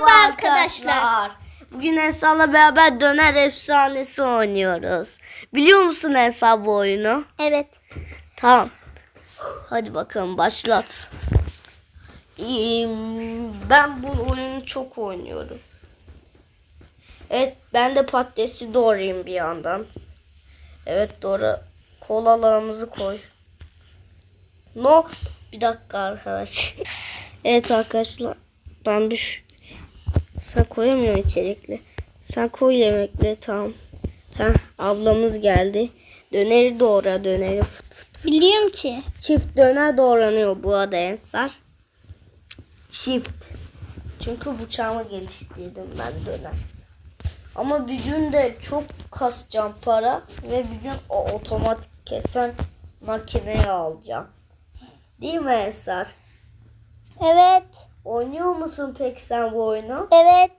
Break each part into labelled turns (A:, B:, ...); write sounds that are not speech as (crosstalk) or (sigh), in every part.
A: Merhaba arkadaşlar.
B: Bugün Ensar'la beraber döner efsanesi oynuyoruz. Biliyor musun Ensar bu oyunu?
A: Evet.
B: Tamam. Hadi bakalım başlat. Ben bu oyunu çok oynuyorum. Evet ben de patatesi doğrayayım bir yandan. Evet doğru. Kolalarımızı koy. No. Bir dakika arkadaş. (laughs) evet arkadaşlar. Ben bir sen koyamıyorum içerikli. Sen koy yemekle tamam. Heh, ablamız geldi. Döneri doğra döneri fıt fıt.
A: Biliyorum ki.
B: Çift döner doğranıyor bu arada Ensar. Çift. Çünkü bıçağımı geliştirdim ben döner. Ama bir gün de çok kasacağım para ve bir gün o otomatik kesen makineyi alacağım. Değil mi Ensar?
A: Evet.
B: Oynuyor musun peki sen bu oyunu?
A: Evet.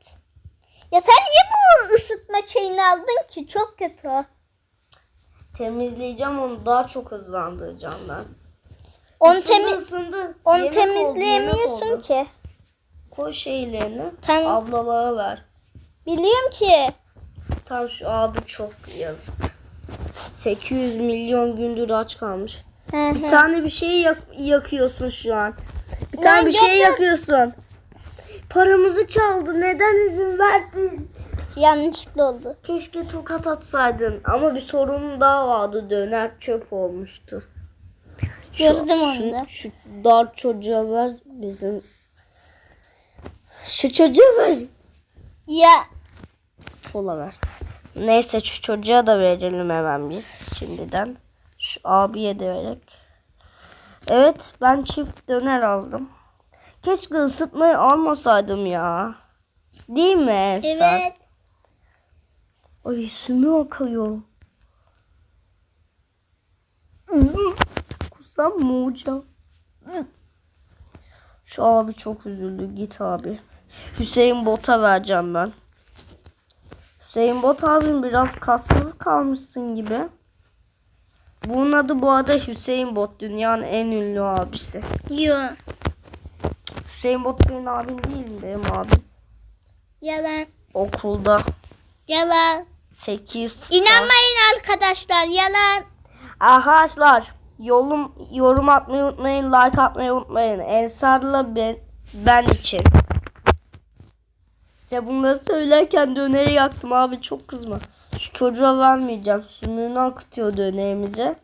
A: Ya sen niye bu ısıtma şeyini aldın ki? Çok kötü o.
B: Temizleyeceğim onu daha çok hızlandıracağım ben.
A: Onu,
B: Isındı,
A: temi
B: ısındı.
A: onu
B: Yemek oldu, yemek
A: temizleyemiyorsun
B: oldu.
A: ki.
B: Koy şeylerini.
A: Tamam.
B: Ablalara ver.
A: Biliyorum ki.
B: Tam şu abi çok yazık. 800 milyon gündür aç kalmış.
A: Hı
B: Bir tane bir şey yak- yakıyorsun şu an.
A: Ben
B: bir şey yakıyorsun. Paramızı çaldı. Neden izin verdin?
A: Yanlışlıkla oldu.
B: Keşke tokat atsaydın. Ama bir sorun daha vardı. Döner çöp olmuştu. Şu-
A: Gördüm onu
B: şu,
A: da.
B: Şu dar çocuğa ver bizim. Şu çocuğa ver.
A: Ya
B: Kola ver. Neyse şu çocuğa da verelim hemen biz şimdiden. Şu abiye de verek. Evet ben çift döner aldım. Keşke ısıtmayı almasaydım ya. Değil mi Ensar?
A: evet.
B: Ay sümü akıyor. Kusam mı hocam? Şu abi çok üzüldü. Git abi. Hüseyin Bot'a vereceğim ben. Hüseyin Bot abim biraz kassız kalmışsın gibi. Bunun adı bu arada Hüseyin Bot. Dünyanın en ünlü abisi.
A: Yo.
B: Hüseyin Bot senin abin değil mi benim abim?
A: Yalan.
B: Okulda
A: Yalan.
B: 8 saat-
A: İnanmayın arkadaşlar. Yalan.
B: Arkadaşlar yorum, yorum atmayı unutmayın, like atmayı unutmayın. Ensar'la ben, ben için. Size bunları söylerken döneri yaktım abi çok kızma. Şu çocuğa vermeyeceğim. Sümüğünü akıtıyor dönerimize.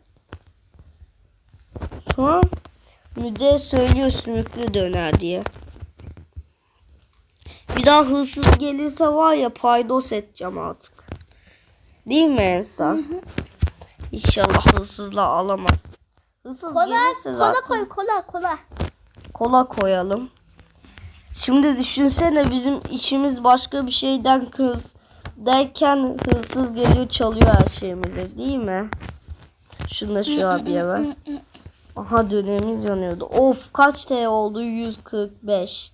B: Sonra müdüre söylüyor sümüklü döner diye. Bir daha hırsız gelirse var ya paydos edeceğim artık. Değil mi Ensar? İnşallah hırsızla alamaz. Hırsız
A: Kola,
B: gelirse
A: kola
B: zaten
A: koy kola kola.
B: kola koyalım. Şimdi düşünsene bizim işimiz başka bir şeyden kız derken hırsız geliyor çalıyor her şeyimizi değil mi? Şunu da şu (laughs) abiye ver. Aha dönemimiz yanıyordu. Of kaç TL oldu? 145.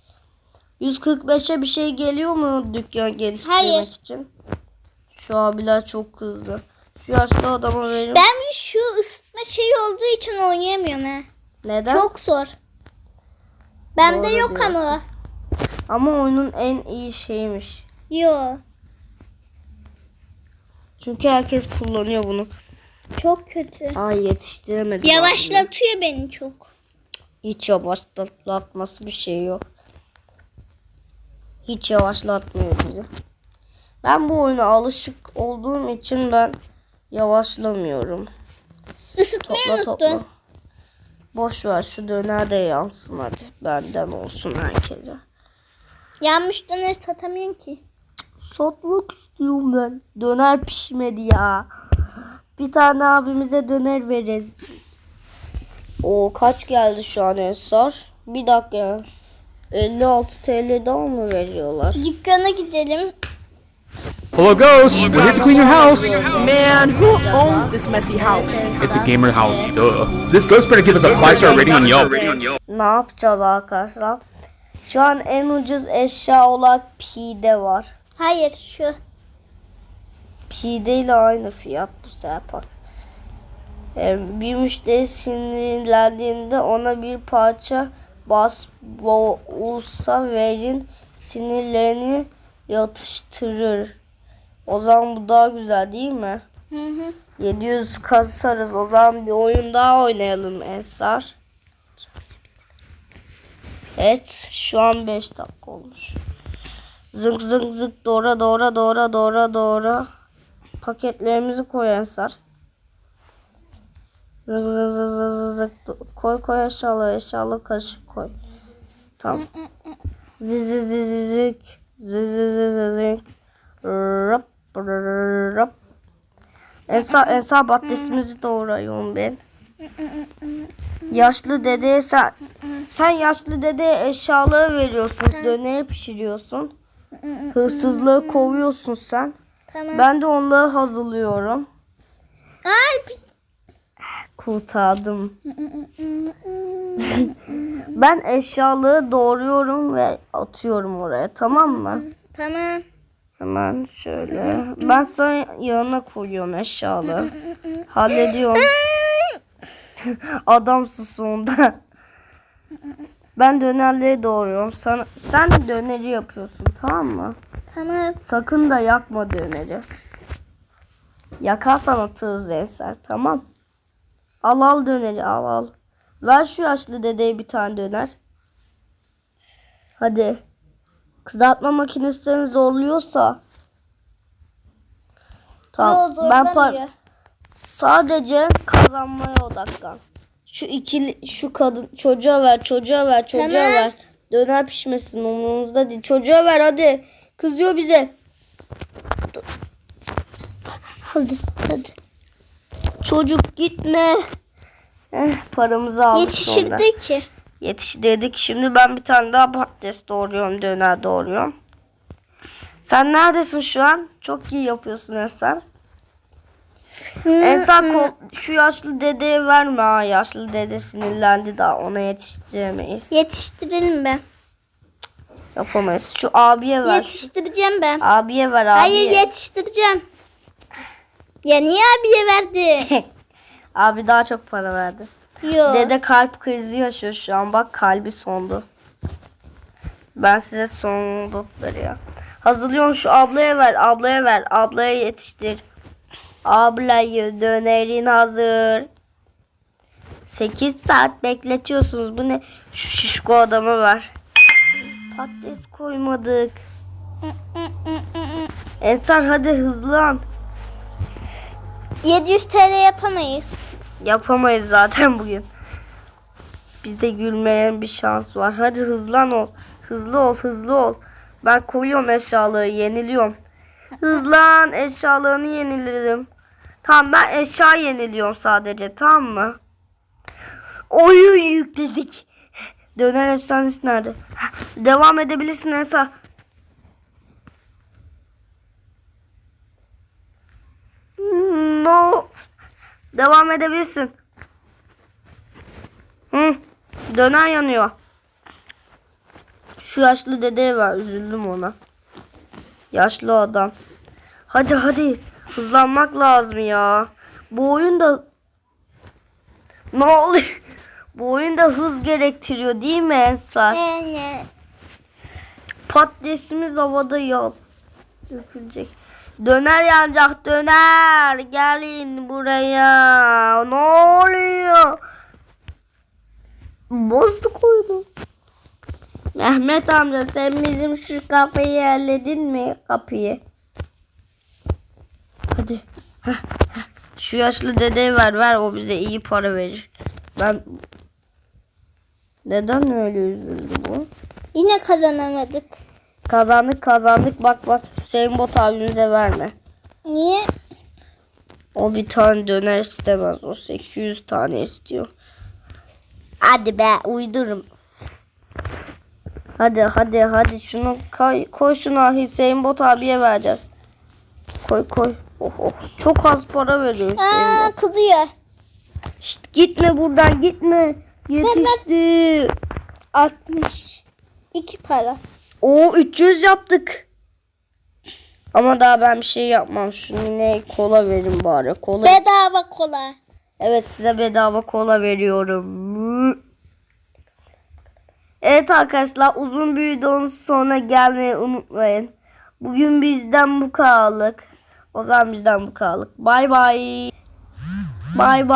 B: 145'e bir şey geliyor mu dükkan geliştirmek
A: Hayır.
B: için? Şu abiler çok kızdı. Şu yaşlı adama verin.
A: Ben şu ısıtma şeyi olduğu için oynayamıyorum he.
B: Neden?
A: Çok zor. Bende yok ama.
B: diyorsun. Ama oyunun en iyi şeymiş.
A: Yo.
B: Çünkü herkes kullanıyor bunu.
A: Çok kötü.
B: Ay yetiştiremedim.
A: Yavaşlatıyor beni çok.
B: Hiç yavaşlatması bir şey yok. Hiç yavaşlatmıyor bizi. Ben bu oyuna alışık olduğum için ben yavaşlamıyorum.
A: Isıtmayı
B: Topla
A: unuttun.
B: topla. Boş ver şu döner de yansın hadi. Benden olsun herkese.
A: Yanmış döner satamıyorsun ki.
B: Satmak istiyorum ben. Döner pişmedi ya. Bir tane abimize döner veririz. O kaç geldi şu an Ensar? Bir dakika. 56 TL daha mı veriyorlar?
A: Dükkana gidelim.
C: Hello, Ghost. We're here to clean your house.
D: Man, who owns this messy house?
C: It's a gamer house, duh. This ghost better give us a five star rating on Yelp.
B: Ne yapacağız arkadaşlar? Şu an en ucuz eşya olarak pide var.
A: Hayır şu.
B: Pide ile aynı fiyat bu. Ee, bir müşteri sinirlendiğinde ona bir parça bas boğulsa verin sinirlerini yatıştırır. O zaman bu daha güzel değil mi?
A: Hı hı.
B: 700 kasarız. O zaman bir oyun daha oynayalım Ensar. Evet şu an 5 dakika olmuş. Zık zık zık doğra doğra doğra doğra doğra. Paketlerimizi koy Ensar. Zık zık zık zık zık zık. Koy koy eşyaları eşyalı kaşık koy. Tamam. Zi zi zi zi zik. Zi zi zi zi zik. Rap rap. Ensar, Ensar patatesimizi doğrayıyorum ben. Yaşlı dedeye sen, sen yaşlı dedeye eşyaları veriyorsun. Döneri pişiriyorsun. Hırsızlığı kovuyorsun sen.
A: Tamam.
B: Ben de onları hazırlıyorum.
A: Ay
B: Kurtardım. (laughs) ben eşyaları doğruyorum ve atıyorum oraya tamam mı?
A: Tamam.
B: Hemen şöyle. Ben sana yanına koyuyorum eşyaları. Hallediyorum. (laughs) Adamsın sonunda. Ben dönerleri doğruyorum. Sen, sen de döneri yapıyorsun tamam mı?
A: Tamam.
B: Sakın da yakma döneri. Yakarsan atığız Ensar tamam. Al al döneri al al. Ver şu yaşlı dedeye bir tane döner. Hadi. Kızartma makinesi seni zorluyorsa. Tamam.
A: Yo,
B: ben par- sadece kazanmaya odaklan. Şu ikili şu kadın çocuğa ver, çocuğa ver, çocuğa
A: Tamam.
B: ver. Döner pişmesin umurumuzda değil. Çocuğa ver hadi. Kızıyor bize. Hadi hadi. Çocuk gitme. Eh, paramızı aldık sonunda.
A: Yetişirdi ki.
B: Yetiştirdik. Şimdi ben bir tane daha patates doğruyorum. Döner doğruyorum. Sen neredesin şu an? Çok iyi yapıyorsun Ensar. Ensar ko- şu yaşlı dedeye verme ha. Yaşlı dede sinirlendi daha. Ona yetiştiremeyiz.
A: Yetiştirelim ben.
B: Yapamayız. Şu abiye ver.
A: Yetiştireceğim ben.
B: Abiye ver abiye.
A: Hayır yetiştireceğim. Ya niye abiye verdi? (laughs)
B: Abi daha çok para verdi.
A: Yok.
B: Dede kalp krizi yaşıyor şu an. Bak kalbi sondu. Ben size sonduk ya. Hazırlıyorum şu ablaya ver. Ablaya ver. Ablaya yetiştir. Ablayı dönerin hazır. 8 saat bekletiyorsunuz. Bu ne? Şu şişko adamı ver. Patates koymadık. Ensar hadi hızlan.
A: 700 TL yapamayız.
B: Yapamayız zaten bugün. Bizde gülmeyen bir şans var. Hadi hızlan ol. Hızlı ol, hızlı ol. Ben koyuyorum eşyaları, yeniliyorum. Hızlan, eşyalarını yeniledim. Tamam ben eşya yeniliyorum sadece, tamam mı? Oyun yükledik. Döner efsanesi nerede? Devam edebilirsin Esa. No. Devam edebilirsin. Hı. Döner yanıyor. Şu yaşlı dedeye ver. Üzüldüm ona. Yaşlı adam. Hadi hadi. Hızlanmak lazım ya. Bu oyunda ne oluyor? (laughs) Bu oyunda hız gerektiriyor değil mi Ensar?
A: Yani.
B: Patatesimiz havada yap. Dökülecek. Döner yanacak döner. Gelin buraya. Ne oluyor? Bozdu koydu. Mehmet amca sen bizim şu kapıyı halledin mi kapıyı? Hadi. Heh, heh. Şu yaşlı dedeyi ver ver o bize iyi para verir. Ben neden öyle üzüldü bu?
A: Yine kazanamadık.
B: Kazandık kazandık bak bak Hüseyin Bot abimize verme.
A: Niye?
B: O bir tane döner istemez o 800 tane istiyor. Hadi be uydurum. Hadi hadi hadi şunu koy, koy şunu Hüseyin Bot abiye vereceğiz. Koy koy. Oh oh çok az para veriyor Hüseyin
A: Aa kızıyor.
B: Şşt, gitme buradan gitme. Yetişti.
A: 60. İki para.
B: Oo 300 yaptık. Ama daha ben bir şey yapmam. Şunu yine kola verin bari. Kola.
A: Bedava kola.
B: Evet size bedava kola veriyorum. Evet arkadaşlar uzun bir videonun sonuna gelmeyi unutmayın. Bugün bizden bu kadarlık. O zaman bizden bu kadarlık. Bay bay. Bay bay.